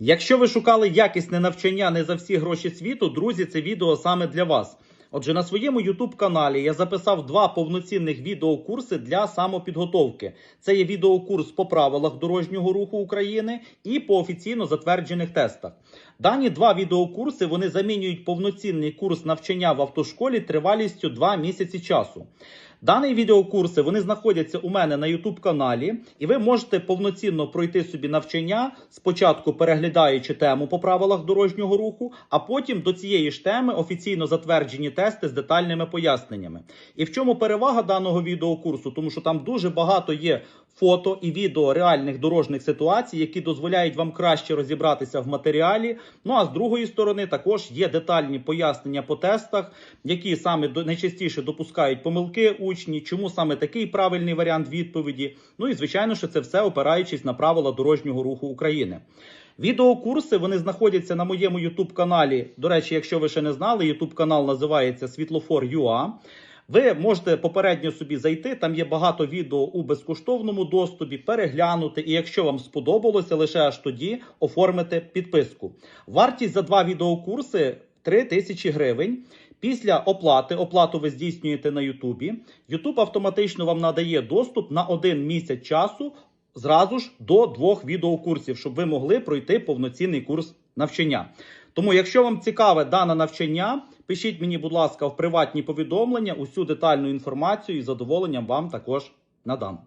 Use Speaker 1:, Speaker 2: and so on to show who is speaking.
Speaker 1: Якщо ви шукали якісне навчання не за всі гроші світу, друзі, це відео саме для вас. Отже, на своєму YouTube каналі я записав два повноцінних відеокурси для самопідготовки. Це є відеокурс по правилах дорожнього руху України і по офіційно затверджених тестах. Дані два відеокурси вони замінюють повноцінний курс навчання в автошколі тривалістю 2 місяці часу. Дані відеокурси вони знаходяться у мене на YouTube каналі, і ви можете повноцінно пройти собі навчання, спочатку переглядаючи тему по правилах дорожнього руху, а потім до цієї ж теми офіційно затверджені тести з детальними поясненнями. І в чому перевага даного відеокурсу? Тому що там дуже багато є фото і відео реальних дорожніх ситуацій, які дозволяють вам краще розібратися в матеріалі. Ну а з другої сторони, також є детальні пояснення по тестах, які саме найчастіше допускають помилки учні, чому саме такий правильний варіант відповіді. Ну і звичайно, що це все опираючись на правила дорожнього руху України. Відеокурси вони знаходяться на моєму YouTube каналі. До речі, якщо ви ще не знали, YouTube канал називається Світлофор.ua. Ви можете попередньо собі зайти. Там є багато відео у безкоштовному доступі, переглянути. І якщо вам сподобалося, лише аж тоді оформити підписку. Вартість за два відеокурси 3 тисячі гривень. Після оплати, оплату ви здійснюєте на Ютубі. Ютуб автоматично вам надає доступ на один місяць часу зразу ж до двох відеокурсів, щоб ви могли пройти повноцінний курс навчання. Тому, якщо вам цікаве дане навчання, пишіть мені, будь ласка, в приватні повідомлення усю детальну інформацію і задоволенням вам також надам.